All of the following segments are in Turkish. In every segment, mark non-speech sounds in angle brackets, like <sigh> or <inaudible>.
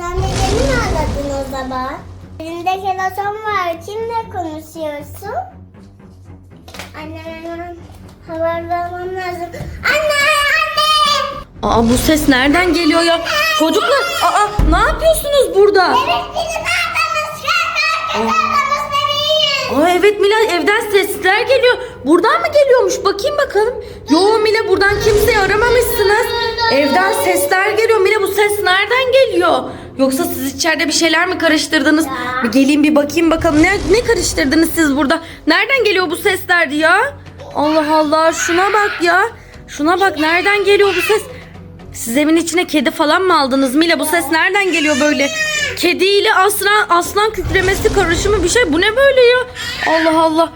Sen de beni mi aradın o zaman? Elinde telefon var. Kimle konuşuyorsun? Anne hemen haber vermem lazım. Anne! Anne! Aa bu ses nereden geliyor ya? Çocuklar aa ne yapıyorsunuz burada? Evet bizim. Şarkı adamız bebeğiz. Aa evet Mila evden sesler geliyor. Buradan mı geliyormuş? Bakayım bakalım. Yo Mila buradan kimseyi aramamışsınız. Evden sesler geliyor. Mila bu ses nereden geliyor? Yoksa siz içeride bir şeyler mi karıştırdınız? Bir geleyim bir bakayım bakalım. Ne, ne karıştırdınız siz burada? Nereden geliyor bu sesler ya? Allah Allah şuna bak ya. Şuna bak nereden geliyor bu ses? Siz evin içine kedi falan mı aldınız Mila? Bu ses nereden geliyor böyle? Kedi ile aslan, aslan kükremesi karışımı bir şey. Bu ne böyle ya? Allah Allah.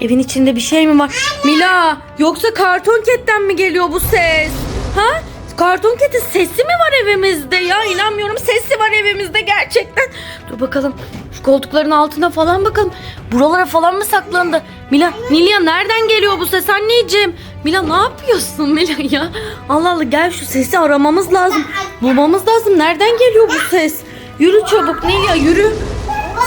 Evin içinde bir şey mi var? Mila yoksa karton ketten mi geliyor bu ses? Ha? Karton ketin sesi mi var evimizde ya? İnanmıyorum sesi var evimizde gerçekten. Dur bakalım. Şu koltukların altına falan bakalım. Buralara falan mı saklandı? Mila, Nilya nereden geliyor bu ses anneciğim? Mila ne yapıyorsun Mila ya? Allah Allah gel şu sesi aramamız lazım. Bulmamız lazım. Nereden geliyor bu ses? Yürü çabuk Nilya yürü.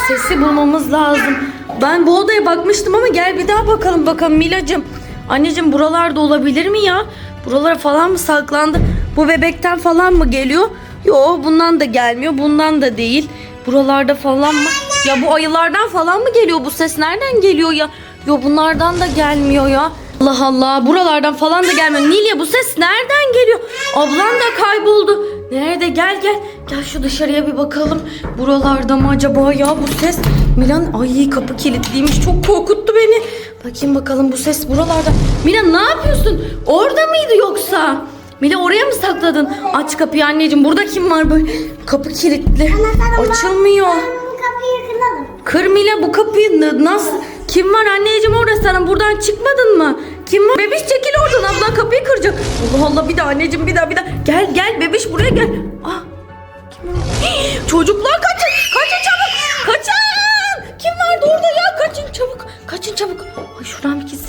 Sesi bulmamız lazım. Ben bu odaya bakmıştım ama gel bir daha bakalım bakalım Milacığım. Anneciğim buralarda olabilir mi ya? Buralara falan mı saklandı? Bu bebekten falan mı geliyor? Yo bundan da gelmiyor. Bundan da değil. Buralarda falan mı? Ya bu ayılardan falan mı geliyor bu ses? Nereden geliyor ya? Yo bunlardan da gelmiyor ya. Allah Allah buralardan falan da gelmiyor. Nilya bu ses nereden geliyor? Ablan da kayboldu. Nerede? Gel gel. Gel şu dışarıya bir bakalım. Buralarda mı acaba ya bu ses? Milan ay kapı kilitliymiş. Çok korkuttu beni. Bakayım bakalım bu ses buralarda. Milan ne yapıyorsun? Orada mıydı yoksa? Mila oraya mı sakladın? Aç kapıyı anneciğim. Burada kim var böyle? Kapı kilitli. Açılmıyor. Bu kapıyı kıralım. Kır Mila bu kapıyı nasıl? Kim var anneciğim orada sen buradan çıkmadın mı? Kim var? Bebiş çekil oradan ablan kapıyı kıracak. Allah Allah bir daha anneciğim bir daha bir daha. Gel gel bebiş buraya gel. Ah. Kim var? Hii, Çocuklar kaçın. Kaçın çabuk. Kaçın. Kim vardı orada ya? Kaçın çabuk. Kaçın çabuk. Ay şuradan bir gizlice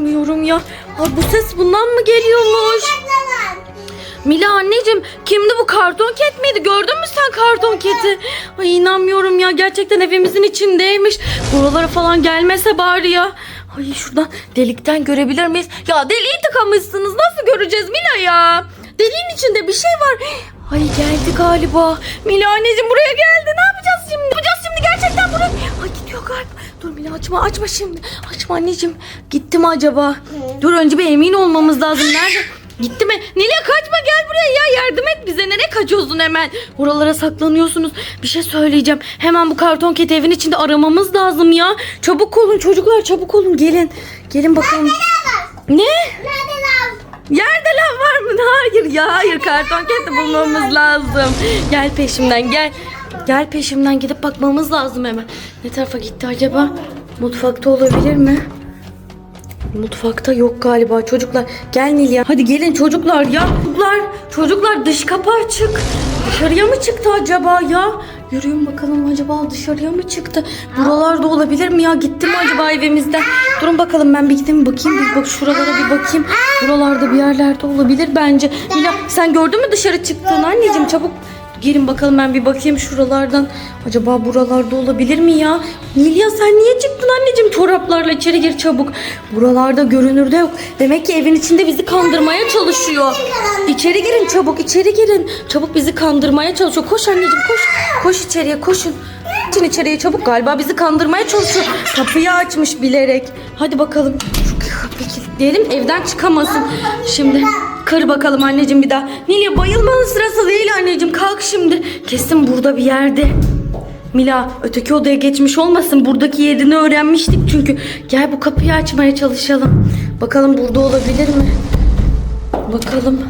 İnanmıyorum ya. Ay bu ses bundan mı geliyormuş? Mila anneciğim kimdi bu karton ket miydi? Gördün mü sen karton keti? Ay inanmıyorum ya gerçekten evimizin içindeymiş. Buralara falan gelmese bari ya. Ay şuradan delikten görebilir miyiz? Ya deliği tıkamışsınız nasıl göreceğiz Mila ya? Deliğin içinde bir şey var. Ay geldi galiba. Mila anneciğim buraya geldi. Ne yapacağız şimdi? Ne yapacağız şimdi gerçekten buraya? Ay gidiyor galiba. Dur Mila açma açma şimdi. Açma anneciğim. Gitti mi acaba? Dur önce bir emin olmamız lazım. Nerede? Gitti mi? Nilay kaçma gel buraya ya yardım et bize. Nereye kaçıyorsun hemen? Oralara saklanıyorsunuz. Bir şey söyleyeceğim. Hemen bu karton keti evin içinde aramamız lazım ya. Çabuk olun çocuklar çabuk olun gelin. Gelin bakalım. Ne? Yerde lav var mı? Hayır ya hayır karton keti bulmamız lazım. Gel peşimden gel. Gel peşimden gidip bakmamız lazım hemen. Ne tarafa gitti acaba? Mutfakta olabilir mi? Mutfakta yok galiba çocuklar. Gel Nilya. Hadi gelin çocuklar ya. Çocuklar, çocuklar dış kapı açık. Dışarıya mı çıktı acaba ya? Yürüyün bakalım acaba dışarıya mı çıktı? Buralarda olabilir mi ya? Gitti mi acaba evimizden? Durun bakalım ben bir gideyim bakayım. Bir bak şuralara bir bakayım. Buralarda bir yerlerde olabilir bence. Nilya sen gördün mü dışarı çıktığını anneciğim çabuk. Gelin bakalım ben bir bakayım şuralardan. Acaba buralarda olabilir mi ya? Nilya sen niye çıktın anneciğim çoraplarla içeri gir çabuk. Buralarda görünürde yok. Demek ki evin içinde bizi kandırmaya çalışıyor. İçeri girin çabuk içeri girin. Çabuk bizi kandırmaya çalışıyor. Koş anneciğim koş. Koş içeriye koşun. Koşun içeriye çabuk galiba bizi kandırmaya çalışıyor. Kapıyı açmış bilerek. Hadi bakalım. Kapıyı kilitleyelim evden çıkamasın. Şimdi kır bakalım anneciğim bir daha. Nilya bayılmanın sırası değil anneciğim. Kalk şimdi. Kesin burada bir yerde. Mila öteki odaya geçmiş olmasın. Buradaki yerini öğrenmiştik çünkü. Gel bu kapıyı açmaya çalışalım. Bakalım burada olabilir mi? Bakalım.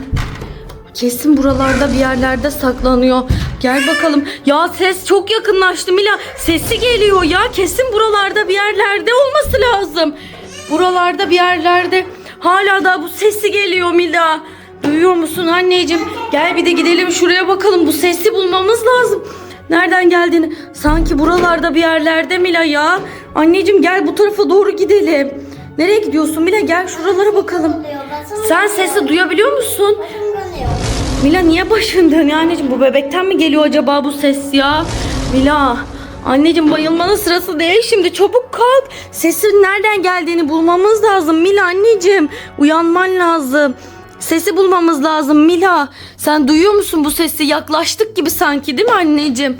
Kesin buralarda bir yerlerde saklanıyor. Gel bakalım. Ya ses çok yakınlaştı Mila. Sesi geliyor ya. Kesin buralarda bir yerlerde olması lazım. Buralarda bir yerlerde. Hala da bu sesi geliyor Mila. Duyuyor musun anneciğim? Gel bir de gidelim şuraya bakalım. Bu sesi bulmamız lazım. Nereden geldiğini. Sanki buralarda bir yerlerde Mila ya. Anneciğim gel bu tarafa doğru gidelim. Nereye gidiyorsun Mila? Gel şuralara bakalım. Sen sesi duyabiliyor musun? Mila niye başın dönüyor anneciğim? Bu bebekten mi geliyor acaba bu ses ya? Mila anneciğim bayılmanın sırası değil şimdi çabuk kalk. Sesin nereden geldiğini bulmamız lazım Mila anneciğim. Uyanman lazım. Sesi bulmamız lazım Mila. Sen duyuyor musun bu sesi? Yaklaştık gibi sanki değil mi anneciğim?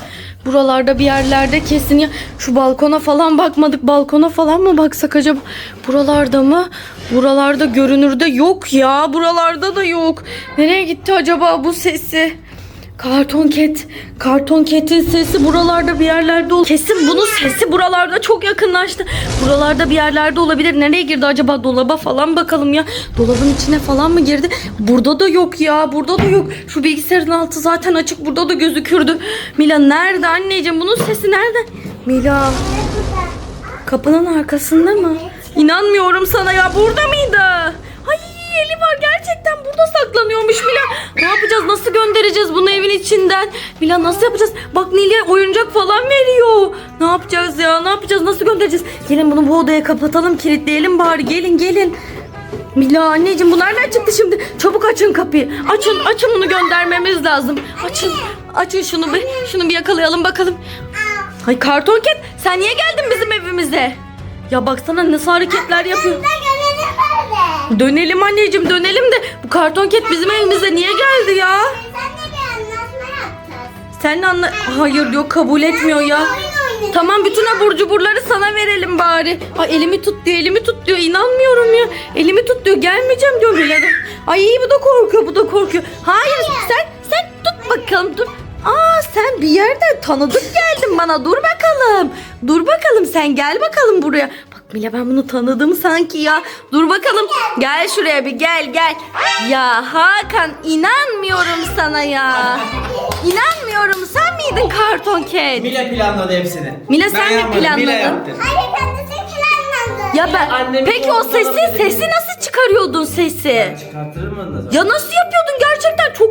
Buralarda bir yerlerde kesin ya. Şu balkona falan bakmadık. Balkona falan mı baksak acaba? Buralarda mı? Buralarda görünürde yok ya. Buralarda da yok. Nereye gitti acaba bu sesi? Karton ket. Karton ketin sesi buralarda bir yerlerde ol. Kesin bunun sesi buralarda çok yakınlaştı. Buralarda bir yerlerde olabilir. Nereye girdi acaba? Dolaba falan bakalım ya. Dolabın içine falan mı girdi? Burada da yok ya. Burada da yok. Şu bilgisayarın altı zaten açık. Burada da gözükürdü. Mila nerede anneciğim? Bunun sesi nerede? Mila kapının arkasında mı? İnanmıyorum sana ya. Burada mıydı? Burada saklanıyormuş Mila. Ne yapacağız? Nasıl göndereceğiz bunu evin içinden? Mila nasıl yapacağız? Bak Nil'e oyuncak falan veriyor. Ne yapacağız ya? Ne yapacağız? Nasıl göndereceğiz? Gelin bunu bu odaya kapatalım, kilitleyelim bari. Gelin gelin. Mila anneciğim bu nereden çıktı şimdi? Çabuk açın kapıyı. Açın açın bunu göndermemiz lazım. Açın. Açın şunu bir. Şunu bir yakalayalım bakalım. Ay karton ket sen niye geldin bizim evimize? Ya baksana nasıl hareketler yapıyor. Böyle. Dönelim anneciğim dönelim de bu karton ket bizim evimize niye geldi ya? Sen de bir anlaşma yapacağız. Seninle anla... Hayır yok kabul etmiyor ya. Tamam bütün abur cuburları sana verelim bari. Ay elimi tut diyor elimi tut diyor inanmıyorum ya. Elimi tut diyor gelmeyeceğim diyor da. Ay bu da korkuyor bu da korkuyor. Hayır sen sen tut bakalım dur. Aa sen bir yerden tanıdık geldin bana dur bakalım. Dur bakalım sen gel bakalım buraya. Mila ben bunu tanıdım sanki ya. Dur bakalım gel şuraya bir gel gel. Ya Hakan inanmıyorum sana ya. İnanmıyorum sen miydin karton ket? Mila planladı hepsini. Mila Ben sen mi yapmadım, planladın? Mila yaptı. Hayır kendisi planlandı. Ya ben Annemin peki o koltuğuna sesi sesi nasıl çıkarıyordun sesi? Çıkartırım onu da. Ya nasıl yapıyordun gerçekten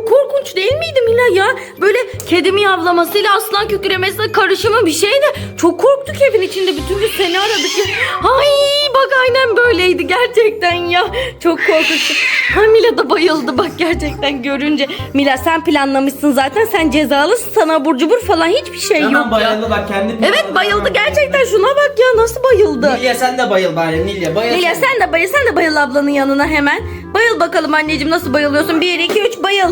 çok korkunç değil miydi Mila ya? Böyle kedi miyavlamasıyla aslan kükremesiyle karışımı bir şeydi. Çok korktuk evin içinde bütün gün seni aradık ya. Ay bak aynen böyleydi gerçekten ya. Çok korkunç. Ha Mila da bayıldı bak gerçekten görünce. Mila sen planlamışsın zaten sen cezalısın sana abur cubur falan hiçbir şey yok Hemen ya. bayıldı bak kendi. Evet bayıldı gerçekten şuna bak ya nasıl bayıldı. Nilya sen de bayıl bari Nilya bayıl. Nilya sen de bayıl, sen de bayıl ablanın yanına hemen. Bayıl bakalım anneciğim nasıl bayılıyorsun? 1, 2, 3 bayıl.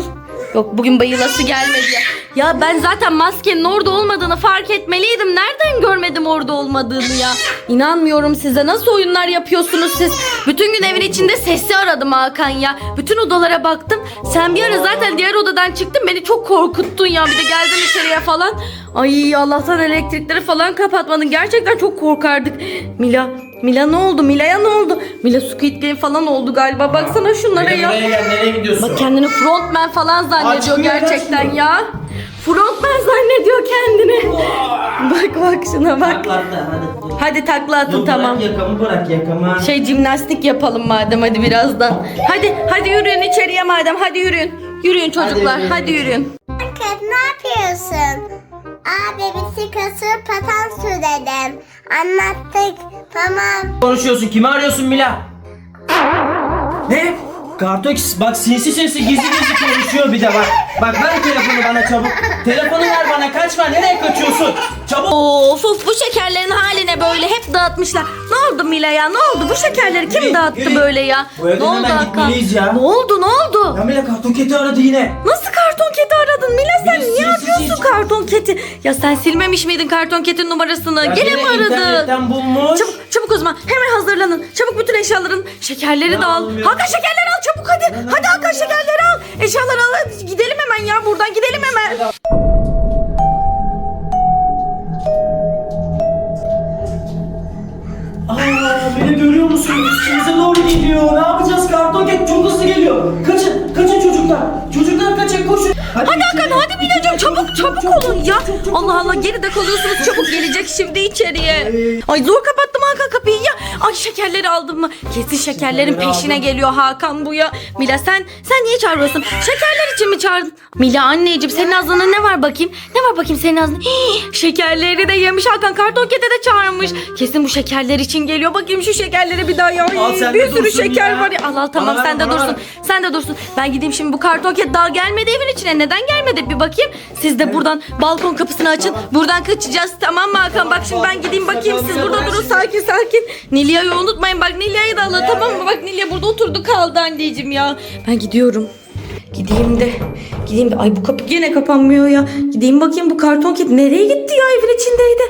Yok bugün bayılası gelmedi ya. Ya ben zaten maskenin orada olmadığını fark etmeliydim. Nereden görmedim orada olmadığını ya? İnanmıyorum size. Nasıl oyunlar yapıyorsunuz siz? Bütün gün evin içinde sesi aradım Hakan ya. Bütün odalara baktım. Sen bir ara zaten diğer odadan çıktın. Beni çok korkuttun ya. Bir de geldin içeriye falan. Ay Allah'tan elektrikleri falan kapatmadın. Gerçekten çok korkardık. Mila Mila ne oldu? Mila'ya ne oldu? Mila Squid Game falan oldu galiba. Baksana şunlara Mila ya. gel nereye gidiyorsun? Bak kendini frontman falan zannediyor Açmıyor, gerçekten ya. Frontman zannediyor kendini. bak bak şuna bak. Taklattı hadi. Hadi takla atın Dur, tamam. Bırak yakamı bırak yakamı. Şey jimnastik yapalım madem hadi birazdan. Hadi hadi yürüyün içeriye madem hadi yürüyün. Yürüyün çocuklar yürüyün. hadi yürüyün. Kız ne yapıyorsun? Abi bisikleti patan sürelim. Anlattık. Tamam. konuşuyorsun? Kimi arıyorsun Mila? ne? Kartok bak sinsi sinsi gizli gizli konuşuyor bir de bak. Bak ver telefonu bana çabuk. Telefonu ver bana kaçma nereye kaçıyorsun? Çabuk. Of of bu şekerlerin haline böyle hep dağıtmışlar. Ne oldu Mila ya ne oldu bu şekerleri kim Yürü, dağıttı yürü. böyle ya? Bu evden Ne oldu hemen Hakan? gitmeliyiz ya. Ne oldu ne oldu? Ya Mila karton keti aradı yine. Nasıl karton keti aradın Mila sen niye arıyorsun karton keti? Ya sen silmemiş miydin karton ketin numarasını? Ya Gene mi aradın? internetten bulmuş. Çabuk çabuk o zaman hemen hazırlanın. Çabuk bütün eşyaların şekerleri Ya de al. ya. Hakan şekerleri al çabuk hadi. Hadi Hakan şekerleri al. Eşyaları al. Hadi Gidelim hemen ya buradan gidelim hemen. Aa beni görüyor musunuz? Üstümüze doğru geliyor. Ne yapacağız? Karton ket çok hızlı geliyor. Kaçın, kaçın çocuklar. Çocuklar koşun. Hadi içeri. Hakan hadi Milacığım çabuk çabuk olun ya. Allah Allah geride kalıyorsunuz çabuk gelecek şimdi içeriye. Ay zor kapattım Hakan kapıyı ya. Ay şekerleri aldın mı? Kesin şekerlerin Şekerleri peşine aldım. geliyor Hakan bu ya. Mila sen sen niye çağırıyorsun? Şekerler için mi çağırdın? Mila anneciğim senin ağzında ne var bakayım? Ne var bakayım senin ağzında? Hii, şekerleri de yemiş Hakan kartonkete de çağırmış. Kesin bu şekerler için geliyor. Bakayım şu şekerleri bir daha ya. Al sen de bir sürü dursun şeker ya. var ya. Al al tamam Bana ver, sen de bana dursun. ver. Sen de dursun. Ben gideyim şimdi bu kartonket daha gelmedi evin içine. Neden gelmedi bir bakayım. Siz de buradan balkon kapısını açın. Buradan kaçacağız tamam mı Hakan? Bak şimdi ben gideyim bakayım. Siz burada durun sakin sakin. Nilya'yı unutmayın. Bak Nilya'yı da alın tamam mı? Bak Nilya burada oturdu kaldı anneciğim ya. Ben gidiyorum. Gideyim de. Gideyim de. Ay bu kapı yine kapanmıyor ya. Gideyim bakayım bu karton kedi nereye gitti ya evin içindeydi.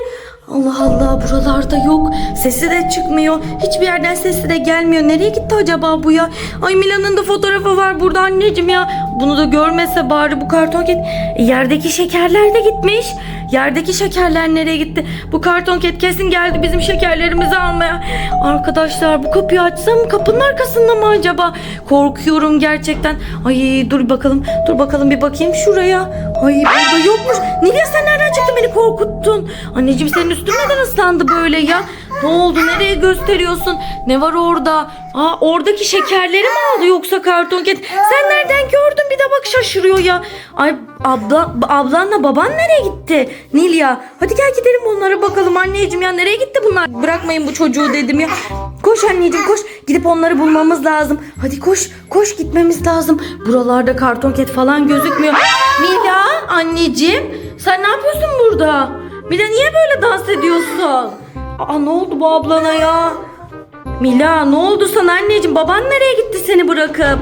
Allah Allah buralarda yok. Sesi de çıkmıyor. Hiçbir yerden sesi de gelmiyor. Nereye gitti acaba bu ya? Ay Mila'nın da fotoğrafı var burada anneciğim ya. Bunu da görmese bari bu karton kedi. E, yerdeki şekerler de gitmiş. Yerdeki şekerler nereye gitti? Bu karton ket kesin geldi bizim şekerlerimizi almaya. Arkadaşlar bu kapıyı açsam kapının arkasında mı acaba? Korkuyorum gerçekten. Ay dur bakalım. Dur bakalım bir bakayım şuraya. Ay burada yokmuş. Nilya sen nereden çıktın beni korkuttun? Anneciğim senin üstün neden ıslandı böyle ya? Ne oldu? Nereye gösteriyorsun? Ne var orada? Aa oradaki şekerleri mi aldı yoksa karton ket? Sen nereden gördün? Bir de bak şaşırıyor ya. Ay abla ablanla baban nereye gitti? Nilya hadi gel gidelim onlara bakalım anneciğim ya nereye gitti bunlar? Bırakmayın bu çocuğu dedim ya. Koş anneciğim koş. Gidip onları bulmamız lazım. Hadi koş koş gitmemiz lazım. Buralarda karton ket falan gözükmüyor. Mila anneciğim sen ne yapıyorsun burada? Mila niye böyle dans ediyorsun? Aa ne oldu bu ablana ya? Mila ne oldu sana anneciğim? Baban nereye gitti seni bırakıp?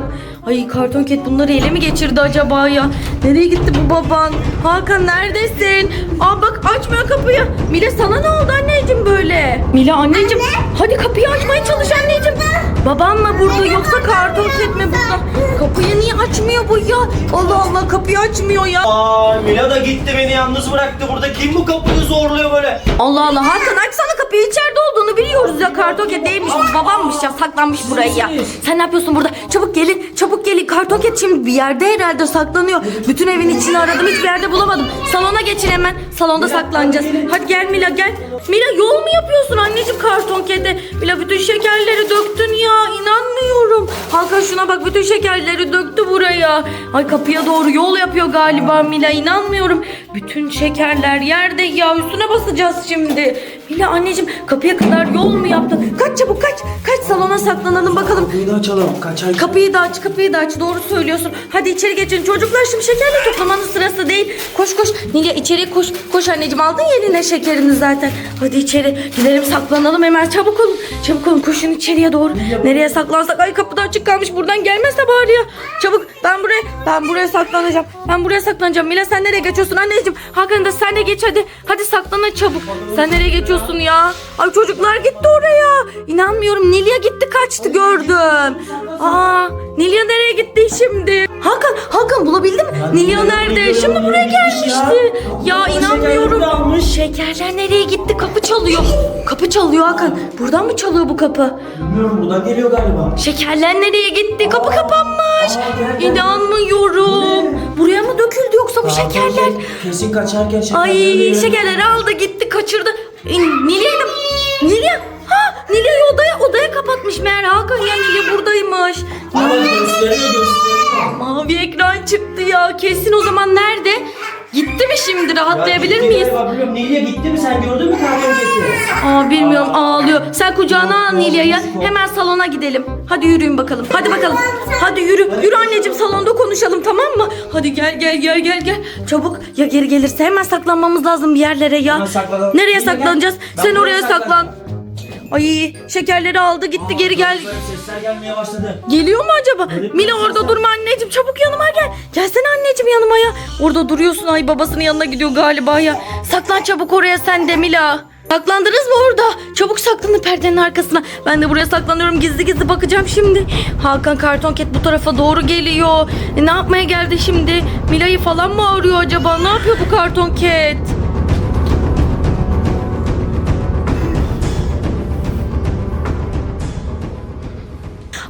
Ay karton ket bunları ele mi geçirdi acaba ya? Nereye gitti bu baban? Hakan neredesin? Aa bak açmıyor kapıyı. Mila sana ne oldu anneciğim böyle? Mila anneciğim hadi kapıyı açmaya çalış anneciğim. Baban mı burada yoksa karton ket mi burada? Kapıyı niye açmıyor bu ya? Allah Allah kapıyı açmıyor ya. Aa Mila da gitti beni yalnız bıraktı burada. Kim bu kapıyı zorluyor böyle? Allah Allah Hakan açsana kapıyı içeride olduğunu biliyoruz ya kartoket değilmiş babammış ya saklanmış buraya ya. Sen ne yapıyorsun burada? Çabuk gelin çabuk gelin kartoket şimdi bir yerde herhalde saklanıyor. Bütün evin içini aradım hiçbir yerde bulamadım. Salona geçin hemen salonda saklanacağız. Hadi gel Mila gel. Mila yol mu yapıyorsun anneciğim kartonkete? Mila bütün şekerleri döktün ya inanmıyorum. Hakan şuna bak bütün şekerleri döktü buraya. Ay kapıya doğru yol yapıyor galiba Mila inanmıyorum. Bütün şekerler yerde ya üstüne basacağız şimdi. Mila anneciğim kapıya kadar yol mu yaptın? Kaç çabuk kaç. Kaç salona saklanalım bakalım. Kapıyı da açalım. Kaçar. Kapıyı da aç, kapıyı da aç. Doğru söylüyorsun. Hadi içeri geçin. Çocuklar şimdi şekerle toplamanın sırası değil. Koş koş. Nilya içeri koş. Koş anneciğim aldın ya eline şekerini zaten. Hadi içeri gidelim saklanalım hemen. Çabuk olun. Çabuk olun koşun içeriye doğru. Nereye saklansak? Ay kapıda açık kalmış. Buradan gelmezse bari ya. Çabuk ben buraya ben buraya saklanacağım. Ben buraya saklanacağım. Mila sen nereye geçiyorsun anneciğim? Hakan da sen de geç hadi. Hadi saklanın çabuk. Sen nereye geçiyorsun ya? Ay çocuklar gitti oraya. İnanmıyorum. Nilya gitti kaçtı gördüm. Aa, Nilya nereye gitti şimdi? Hakan, Hakan bulabildin mi? Nilya nerede? Şimdi buraya gelmişti. Ya inanmıyorum. Şekerler nereye gitti? Kapı çalıyor. Kapı çalıyor Hakan. Buradan mı çalıyor bu kapı? Bilmiyorum buradan geliyor galiba. Şekerler nereye gitti? Kapı kapanmış. İnanmıyorum. Buraya mı döküldü yoksa bu şekerler? Kesin kaçarken şekerleri Ay şekerleri aldı gitti kaçırdı. E, Nilya'yı da... Nilya... Ha Nilya'yı odaya odaya kapatmış meğer Hakan ya Nilya buradaymış. Ama gösteriyor gösteriyor. Mavi ekran çıktı ya. Kesin o zaman nerede? Gitti mi şimdi? Rahatlayabilir miyiz? bilmiyorum. Nilya gitti mi sen gördün mü kartonketi? Aa bilmiyorum ağlıyor. Sen kucağına al Nilya'yı. Hemen salona gidelim. Hadi yürüyün bakalım. Hadi bakalım. Hadi yürü. Yürü anneciğim salonda konuşalım tamam mı? Hadi gel gel gel gel gel. Çabuk. Ya geri gelirse hemen saklanmamız lazım bir yerlere ya. Hemen saklanalım. Nereye Nilya, gel. saklanacağız? Ben Sen buraya oraya saklan. saklan. Ay şekerleri aldı gitti geri gel. Böyle Sesler gelmeye başladı. Geliyor mu acaba? Garip Mila bir orada ses. durma anneciğim çabuk yanıma gel. Gelsene anneciğim yanıma ya. Orada duruyorsun ay babasının yanına gidiyor galiba ya. Saklan çabuk oraya sen de Mila. Saklandınız mı orada? Çabuk saklanın perdenin arkasına. Ben de buraya saklanıyorum gizli gizli bakacağım şimdi. Hakan Kartonket bu tarafa doğru geliyor. E, ne yapmaya geldi şimdi? Mila'yı falan mı arıyor acaba? Ne yapıyor bu Kartonket?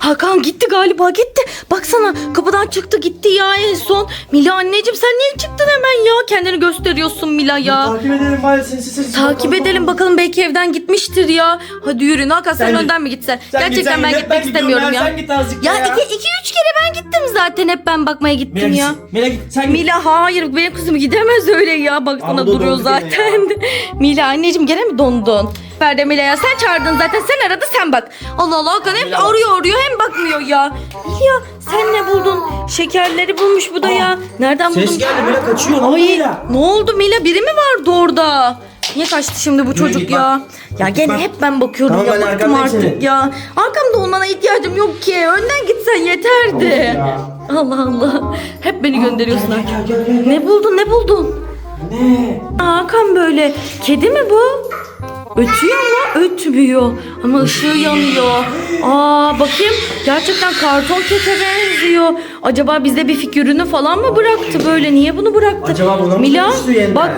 Hakan gitti galiba gitti. Baksana kapıdan çıktı gitti ya en son. Mila anneciğim sen niye çıktın hemen ya? Kendini gösteriyorsun Mila ya. Takip edelim bari sinsi sinsi. Takip edelim bakalım belki evden gitmiştir ya. Hadi yürü Hakan sen, Sen git. önden mi gitsen? Sen git, Gerçekten sen ben git. gitmek gidiyorum istemiyorum ya. sen git azıcık ya. iki, iki üç kere ben gittim zaten hep ben bakmaya Mila gittim ya. gitsin. Mila git sen git. Mila hayır benim kızım gidemez öyle ya baksana Ama duruyor dondu gene zaten. <laughs> Mila anneciğim gene mi dondun? Ferde Mila ya sen çağırdın zaten sen aradı sen bak. Allah Allah Hakan hep Mila bak. arıyor arıyor hem bakmıyor ya. Mila sen ne buldun? Şekerleri bulmuş bu da ya. Nereden buldun? Ses geldi Mila kaçıyor. Ne oldu Ay Mila? ne oldu Mila biri mi vardı orada? Niye kaçtı şimdi bu çocuk ya? Ya gene bak. hep ben bakıyorum Tamam, ben ya bıktım arkandayım artık senin. ya. Arkamda olmana ihtiyacım yok ki. Önden gitsen yeterdi. Ya. Allah Allah. Hep beni gönderiyorsun. Gel ha. gel gel gel. gel. Ne buldun ne buldun? Ne? Hakan böyle. Kedi mi bu? Ötüyor mu? Ötmüyor. Ama ışığı yanıyor. Aa bakayım. Gerçekten karton kete benziyor. Acaba bize bir figürünü falan mı bıraktı böyle? Niye bunu bıraktı? Acaba buna mı Mila dönüştü yeniden? bak.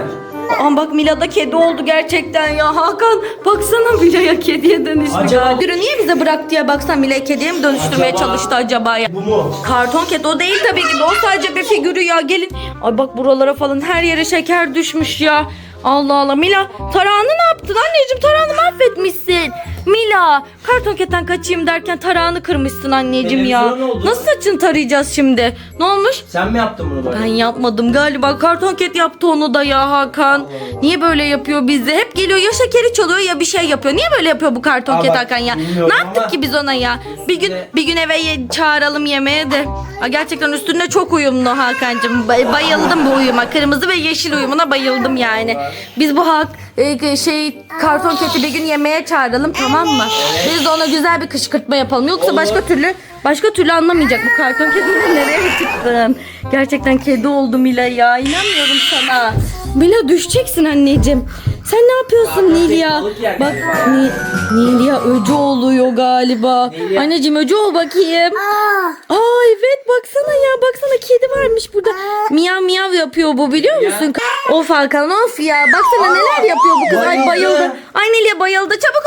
Aa bak Mila da kedi oldu gerçekten ya. Hakan baksana Mila'ya kediye dönüştü. Acaba-. Figürü niye bize bıraktı ya? Baksana Mila'yı kediye mi dönüştürmeye Acaba- çalıştı acaba ya? Bu mu? Karton ket o değil tabii ki de o sadece bir figürü ya gelin. Ay bak buralara falan her yere şeker düşmüş ya. Allah Allah Mila tarağını ne yaptın anneciğim tarağını mahvetmişsin. Mila karton ketten kaçayım derken tarağını kırmışsın anneciğim ya. Televizyona ne oldu? Nasıl saçını tarayacağız şimdi? Ne olmuş? Sen mi yaptın bunu böyle? Ben yapmadım galiba karton ket yaptı onu da ya Hakan. Niye böyle yapıyor bizi? Hep geliyor ya şekeri çalıyor ya bir şey yapıyor. Niye böyle yapıyor bu karton Aa, bak, Hakan ya? bilmiyorum Ne yaptık ama- ki biz ona ya? Bir gün bir gün eve ye- çağıralım yemeğe de. Aa, gerçekten üstünde çok uyumlu Hakan'cığım. Bay- bayıldım bu uyuma. Kırmızı ve yeşil uyumuna bayıldım yani. Biz bu hak e, şey karton keti bir gün yemeğe çağıralım tamam mı? Biz de ona güzel bir kışkırtma yapalım. Yoksa Olur. başka türlü başka türlü anlamayacak bu karton kedi nereye çıktın? Gerçekten kedi oldu Mila ya. İnanmıyorum sana. Mila düşeceksin anneciğim. Sen ne yapıyorsun Nilya? Bak. Ni- Nilya öcü oluyor galiba. Nilya. Anneciğim öcü ol bakayım. Aa, Aa evet baksana ya baksana kedi varmış burada. Miyav miyav yapıyor bu biliyor Ya. musun? Of Hakan of ya baksana neler yapıyor bu kız. Ay Bayıldı. bayıldı. Ay Nilya bayıldı çabuk